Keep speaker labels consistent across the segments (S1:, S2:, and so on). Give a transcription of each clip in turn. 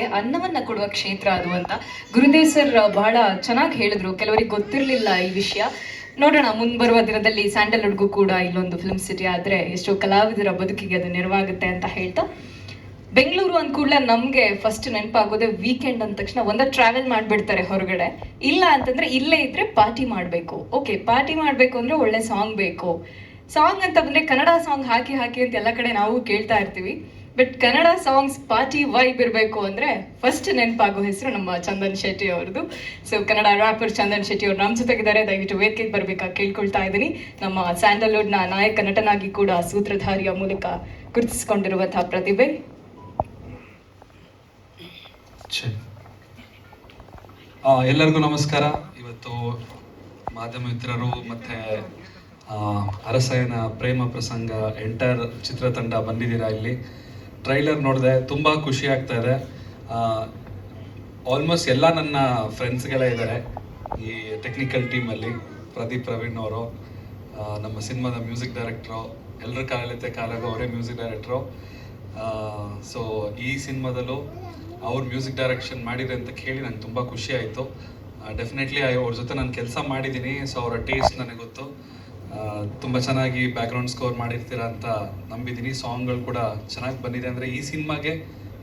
S1: ಅನ್ನವನ್ನ ಕೊಡುವ ಕ್ಷೇತ್ರ ಅದು ಅಂತ ಗುರುದೇವ್ ಸರ್ ಬಹಳ ಚೆನ್ನಾಗಿ ಹೇಳಿದ್ರು. ಕೆಲವರಿಗೆ ಗೊತ್ತಿರಲಿಲ್ಲ ಈ ವಿಷಯ. ನೋಡೋಣ, ಮುಂಬರುವ ದಿನದಲ್ಲಿ ಸ್ಯಾಂಡಲ್ವುಡ್ಗೂ ಕೂಡ ಇಲ್ಲೊಂದು ಫಿಲ್ಮ್ ಸಿಟಿ ಆದ್ರೆ ಎಷ್ಟೋ ಕಲಾವಿದರ ಬದುಕಿಗೆ ಅದು ನೆರವಾಗುತ್ತೆ ಅಂತ ಹೇಳ್ತಾ. ಬೆಂಗಳೂರು ಅಂದ ಕೂಡಲೇ ನಮಗೆ ಫಸ್ಟ್ ನೆನಪಾಗೋದೇ ವೀಕೆಂಡ್ ಅಂದ ತಕ್ಷಣ ಒಂದ ಟ್ರಾವೆಲ್ ಮಾಡಿಬಿಡ್ತಾರೆ ಹೊರಗಡೆ. ಇಲ್ಲ ಅಂತಂದ್ರೆ ಇಲ್ಲೇ ಇದ್ರೆ ಪಾರ್ಟಿ ಮಾಡಬೇಕು. ಓಕೆ ಪಾರ್ಟಿ ಮಾಡಬೇಕು ಅಂದ್ರೆ ಒಳ್ಳೆ ಸಾಂಗ್ ಬೇಕು. ಸಾಂಗ್ ಅಂತ ಬಂದ್ರೆ ಕನ್ನಡ ಸಾಂಗ್ ಹಾಕಿ ಹಾಕಿ ಅಂತ ಎಲ್ಲ ಕಡೆ ನಾವು ಕೇಳ್ತಾ ಇರ್ತೀವಿ. But Kannada songs party vibe ಇರಬೇಕು ಅಂದ್ರೆ ಫಸ್ಟ್ ನೆನಪಾಗೋ ಹೆಸರು ನಮ್ಮ ಚಂದನ್ ಶೆಟ್ಟಿ ಅವ್ರದ್ದು. ಸೊ ಕನ್ನಡ ರ್ಯಾಪರ್ ಚಂದನ್ ಶೆಟ್ಟಿ ಅವ್ರು ನಮ್ಮ ಜೊತೆಗಿದ್ದಾರೆ. ದಯವಿಟ್ಟು ವೇದಿಕೆಗೆ ಬರ್ಬೇಕಾ ಕೇಳ್ಕೊಳ್ತಾ ಇದ್ದೀನಿ. ನಮ್ಮ ಸ್ಯಾಂಡಲ್ವುಡ್ನ ನಾಯಕ ನಟನಾಗಿ ಕೂಡ ಸೂತ್ರಧಾರಿಯ ಮೂಲಕ ಗುರುತಿಸಿಕೊಂಡಿರುವಂತಹ ಪ್ರತಿಭೆ.
S2: ಎಲ್ಲರಿಗೂ ನಮಸ್ಕಾರ. ಇವತ್ತು ಮಾಧ್ಯಮ ಮಿತ್ರರು ಮತ್ತೆ ಆ, ಅರಸಯ್ಯನ ಪ್ರೇಮ ಪ್ರಸಂಗ ಎಂಟರ್ ಚಿತ್ರತಂಡ ಬಂದಿದ್ದೀರಾ ಇಲ್ಲಿ. ಟ್ರೈಲರ್ ನೋಡಿದೆ, ತುಂಬ ಖುಷಿ ಆಗ್ತಾ ಇದೆ. ಆಲ್ಮೋಸ್ಟ್ ಎಲ್ಲ ನನ್ನ ಫ್ರೆಂಡ್ಸ್ಗಳೇ ಇದ್ದಾರೆ ಈ ಟೆಕ್ನಿಕಲ್ ಟೀಮಲ್ಲಿ ಪ್ರದೀಪ್ ಪ್ರವೀಣ್ ಅವರು ನಮ್ಮ ಸಿನಿಮಾದ ಮ್ಯೂಸಿಕ್ ಡೈರೆಕ್ಟ್ರು ಎಲ್ಲರ ಕಾಲಿತೆ ಕಾಲಾಗ ಅವರೇ ಮ್ಯೂಸಿಕ್ ಡೈರೆಕ್ಟ್ರು ಸೊ ಈ ಸಿನಿಮಾದಲ್ಲೂ ಅವ್ರು ಮ್ಯೂಸಿಕ್ ಡೈರೆಕ್ಷನ್ ಮಾಡಿದೆ ಅಂತ ಕೇಳಿ ನಂಗೆ ತುಂಬ ಖುಷಿ ಆಯಿತು. ಡೆಫಿನೆಟ್ಲಿ ಅವ್ರ ಜೊತೆ ನಾನು ಕೆಲಸ ಮಾಡಿದ್ದೀನಿ ಸೊ ಅವರ ಟೇಸ್ಟ್ ನನಗೆ ಗೊತ್ತು. ತುಂಬ ಚೆನ್ನಾಗಿ ಬ್ಯಾಕ್ಗ್ರೌಂಡ್ ಸ್ಕೋರ್ ಮಾಡಿರ್ತೀರಾ ಅಂತ ನಂಬಿದ್ದೀನಿ ಸಾಂಗ್ಗಳು ಕೂಡ ಚೆನ್ನಾಗಿ ಬಂದಿದೆ ಅಂದರೆ ಈ ಸಿನಿಮಾಗೆ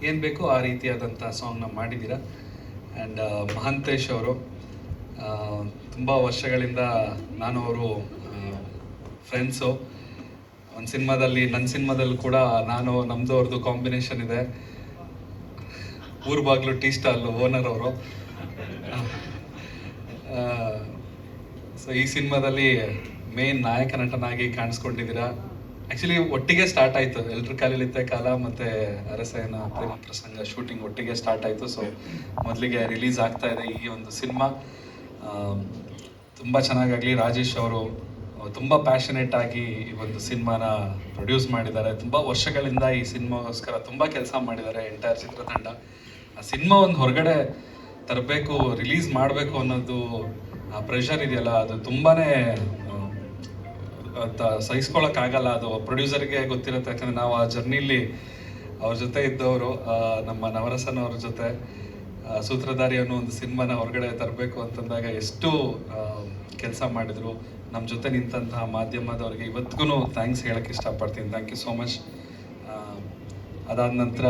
S2: ಏನು ಬೇಕೋ ಆ ರೀತಿಯಾದಂಥ ಸಾಂಗ್ನ ಮಾಡಿದ್ದೀರಾ ಆ್ಯಂಡ್ ಮಹಂತೇಶ್ ಅವರು ತುಂಬ ವರ್ಷಗಳಿಂದ ನಾನು ಅವರು ಫ್ರೆಂಡ್ಸು ಒಂದು ಸಿನಿಮಾದಲ್ಲಿ ನನ್ನ ಸಿನಿಮಾದಲ್ಲಿ ಕೂಡ ನಾನು ನಮ್ಮದು ಅವ್ರದ್ದು ಕಾಂಬಿನೇಷನ್ ಇದೆ. ಊರ್ ಬಾಗ್ಲು ಟೀ ಸ್ಟಾಲ್ ಓನರ್ ಅವರು. ಸೊ ಈ ಸಿನಿಮಾದಲ್ಲಿ ಮೇನ್ ನಾಯಕ ನಟನಾಗಿ ಕಾಣಿಸ್ಕೊಂಡಿದ್ದೀರಾ? ಆಕ್ಚುಲಿ ಒಟ್ಟಿಗೆ ಸ್ಟಾರ್ಟ್ ಆಯಿತು. ಎಲ್ರ ಕಾಲಿಲಿತ್ತೆ ಕಾಲ ಮತ್ತು ಅರಸೇನ ಪ್ರೇಮ ಪ್ರಸಂಗ ಶೂಟಿಂಗ್ ಒಟ್ಟಿಗೆ ಸ್ಟಾರ್ಟ್ ಆಯ್ತು. ಸೊ ಮೊದಲಿಗೆ ರಿಲೀಸ್ ಆಗ್ತಾ ಇದೆ ಈ ಒಂದು ಸಿನಿಮಾ. ತುಂಬ ಚೆನ್ನಾಗಾಗ್ಲಿ. ರಾಜೇಶ್ ಅವರು ತುಂಬ ಪ್ಯಾಷನೇಟ್ ಆಗಿ ಈ ಒಂದು ಸಿನಿಮಾನ ಪ್ರೊಡ್ಯೂಸ್ ಮಾಡಿದ್ದಾರೆ. ತುಂಬ ವರ್ಷಗಳಿಂದ ಈ ಸಿನಿಮಾಗೋಸ್ಕರ ತುಂಬ ಕೆಲಸ ಮಾಡಿದ್ದಾರೆ ಎಂಟೈರ್ ಚಿತ್ರತಂಡ. ಆ ಸಿನಿಮಾ ಒಂದು ಹೊರಗಡೆ ತರಬೇಕು ರಿಲೀಸ್ ಮಾಡಬೇಕು ಅನ್ನೋದು, ಆ ಪ್ರೆಷರ್ ಇದೆಯಲ್ಲ, ಅದು ತುಂಬಾ ಸಹಿಸ್ಕೊಳಕ್ಕಾಗಲ್ಲ. ಅದು ಪ್ರೊಡ್ಯೂಸರ್ಗೆ ಗೊತ್ತಿರುತ್ತೆ. ಯಾಕಂದರೆ ನಾವು ಆ ಜರ್ನಿಲಿ ಅವ್ರ ಜೊತೆ ಇದ್ದವರು ನಮ್ಮ ನವರಸನ್ ಅವ್ರ ಜೊತೆ ಸೂತ್ರಧಾರಿ ಅನ್ನೋ ಒಂದು ಸಿನಿಮಾನ ಹೊರಗಡೆ ತರಬೇಕು ಅಂತಂದಾಗ ಎಷ್ಟು ಕೆಲಸ ಮಾಡಿದ್ರು. ನಮ್ಮ ಜೊತೆ ನಿಂತಹ ಮಾಧ್ಯಮದವ್ರಿಗೆ ಇವತ್ತಿಗೂ ಥ್ಯಾಂಕ್ಸ್ ಹೇಳಕ್ಕೆ ಇಷ್ಟಪಡ್ತೀನಿ. ಥ್ಯಾಂಕ್ ಯು ಸೋ ಮಚ್ ಅದಾದ ನಂತರ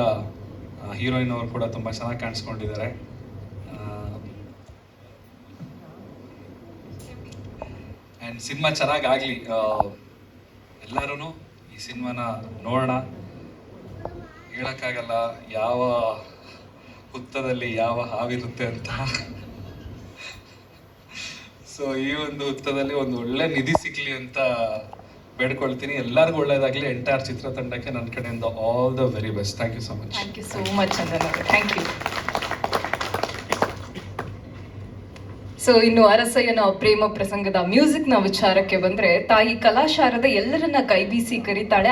S2: ಹೀರೋಯಿನ್ ಅವರು ಕೂಡ ತುಂಬ ಚೆನ್ನಾಗಿ ಕಾಣಿಸ್ಕೊಂಡಿದ್ದಾರೆ ಆ್ಯಂಡ್ ಸಿನಿಮಾ ಚೆನ್ನಾಗಿ ಆಗಲಿ ಎಲ್ಲರೂ ಈ ಸಿನಿಮಾನ ನೋಡೋಣ. ಹೇಳೋಕ್ಕಾಗಲ್ಲ, ಯಾವ ಹುತ್ತದಲ್ಲಿ ಯಾವ ಹಾವಿರುತ್ತೆ ಅಂತ. ಸೊ ಈ ಒಂದು ಹುತ್ತದಲ್ಲಿ ಒಂದು ಒಳ್ಳೆ ನಿಧಿ ಸಿಗ್ಲಿ ಅಂತ ಬೇಡ್ಕೊಳ್ತೀನಿ. ಎಲ್ಲರಿಗೂ ಒಳ್ಳೇದಾಗಲಿ. ಎಂಟೈರ್ ಚಿತ್ರತಂಡಕ್ಕೆ ನನ್ನ ಕಡೆಯಿಂದ all the very best thank you so much
S1: thank you so much thank you so ಇನ್ನು ಅರಸಯ್ಯನ ಪ್ರೇಮ ಪ್ರಸಂಗದ ಮ್ಯೂಸಿಕ್ನ ವಿಚಾರಕ್ಕೆ ಬಂದ್ರೆ ತಾಯಿ ಕಲಾಶಾರದ ಎಲ್ಲರನ್ನ ಕೈಬೀಸಿ ಕರೀತಾಳೆ.